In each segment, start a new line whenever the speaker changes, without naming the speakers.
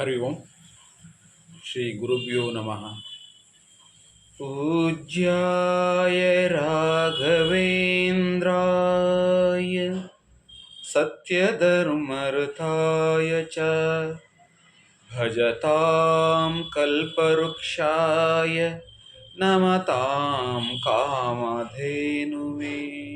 हरि श्री गुरुभ्यो नमः। पूज्याय राघवेन्द्राय सत्यधर्मरथाय च भजतां कल्पवृक्षाय नमतां कामधेनुवे।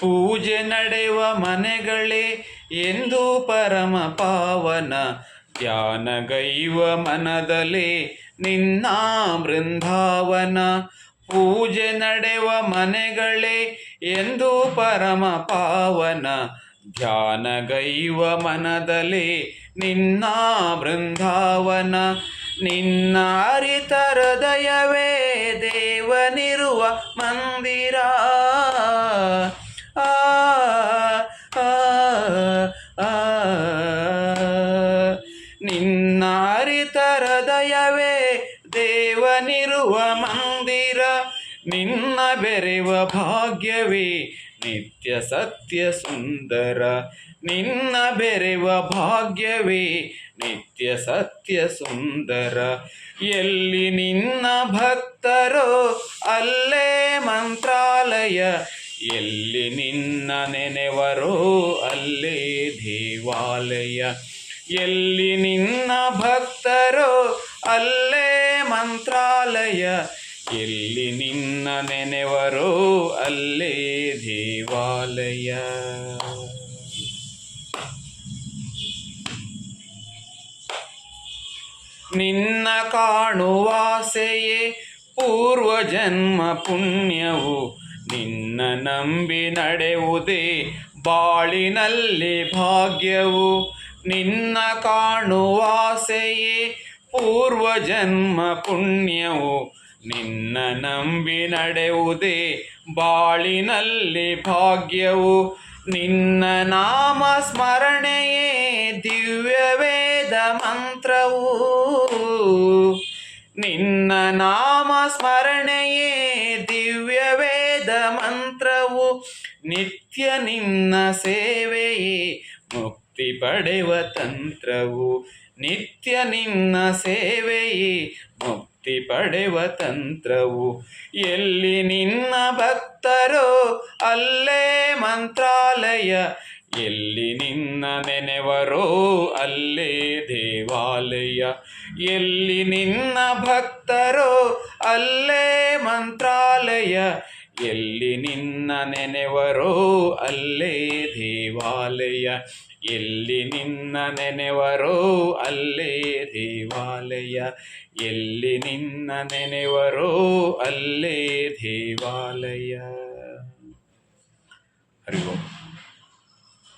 ಪೂಜೆ ನಡೆವ ಮನೆಗಳೇ ಎಂದು ಪರಮ ಪಾವನ ಧ್ಯಾನಗೈವ ಮನದಲ್ಲಿ ನಿನ್ನ ಬೃಂದಾವನ. ಪೂಜೆ ನಡೆವ ಮನೆಗಳೇ ಎಂದು ಪರಮ ಪಾವನ ಧ್ಯಾನಗೈವ ಮನದಲ್ಲಿ ನಿನ್ನ ಬೃಂದಾವನ. ನಿನ್ನ ಅರಿತರ ದಯವೇ ದೇವನಿರುವ ಮಂದಿರ. ದೇವನಿರುವ ಮಂದಿರ, ನಿನ್ನ ಬೆರೆವ ಭಾಗ್ಯವೇ ನಿತ್ಯ ಸತ್ಯ ಸುಂದರ. ನಿನ್ನ ಬೆರೆವ ಭಾಗ್ಯವೇ ನಿತ್ಯ ಸತ್ಯ ಸುಂದರ. ಎಲ್ಲಿ ನಿನ್ನ ಭಕ್ತರೋ ಅಲ್ಲೇ ಮಂತ್ರಾಲಯ, ಎಲ್ಲಿ ನಿನ್ನ ನೆನೆವರೋ ಅಲ್ಲೇ ದೇವಾಲಯ. ಎಲ್ಲಿ ನಿನ್ನ ಭಕ್ತರೋ ಅಲ್ಲೇ ಮಂತ್ರಾಲಯ ಎಲ್ಲಿ ನಿನ್ನ ನೆನೆವರೋ ಅಲ್ಲೇ ದೇವಾಲಯ. ನಿನ್ನ ಕಾಣುವಾಸೆಯೇ ಪೂರ್ವಜನ್ಮ ಪುಣ್ಯವು. ನಿನ್ನ ನಂಬಿ ನಡೆಯುವುದೇ ಬಾಳಿನಲ್ಲಿ ಭಾಗ್ಯವು. ನಿನ್ನ ಕಾಣುವಾಸೆಯೇ ಪೂರ್ವಜನ್ಮ ಪುಣ್ಯವು ನಿನ್ನ ನಂಬಿ ನಡೆಯುವುದೇ ಬಾಳಿನಲ್ಲಿ ಭಾಗ್ಯವು. ನಿನ್ನ ನಾಮ ಸ್ಮರಣೆಯೇ ದಿವ್ಯ ವೇದ ಮಂತ್ರವು. ನಿನ್ನ ನಾಮ ಸ್ಮರಣೆಯೇ ದಿವ್ಯ ವೇದ ಮಂತ್ರವು. ನಿತ್ಯ ನಿನ್ನ ಸೇವೆಯೇ ಮುಕ್ತಿ ಪಡೆವ ತಂತ್ರವು ನಿತ್ಯ ನಿನ್ನ ಸೇವೆಯೇ. ಮುಕ್ತಿ ಪಡೆವ ತಂತ್ರವು ಎಲ್ಲಿ ನಿನ್ನ ಭಕ್ತರೋ ಅಲ್ಲೇ ಮಂತ್ರಾಲಯ. ಎಲ್ಲಿ ನಿನ್ನ ನೆನೆವರೋ ಅಲ್ಲೇ ದೇವಾಲಯ. ಎಲ್ಲಿ ನಿನ್ನ ಭಕ್ತರೋ ಅಲ್ಲೇ ಮಂತ್ರಾಲಯ. ಎಲ್ಲಿ ನಿನ್ನ ನೆನೆವರೋ ಅಲ್ಲೇ ದೇವಾಲಯ. ಎಲ್ಲಿ ನಿನ್ನ ನೆನೆವರೋ ಅಲ್ಲೇ ದೇವಾಲಯ. ಎಲ್ಲಿ ನಿನ್ನ ನೆನೆವರೋ ಅಲ್ಲೇ ದೇವಾಲಯ.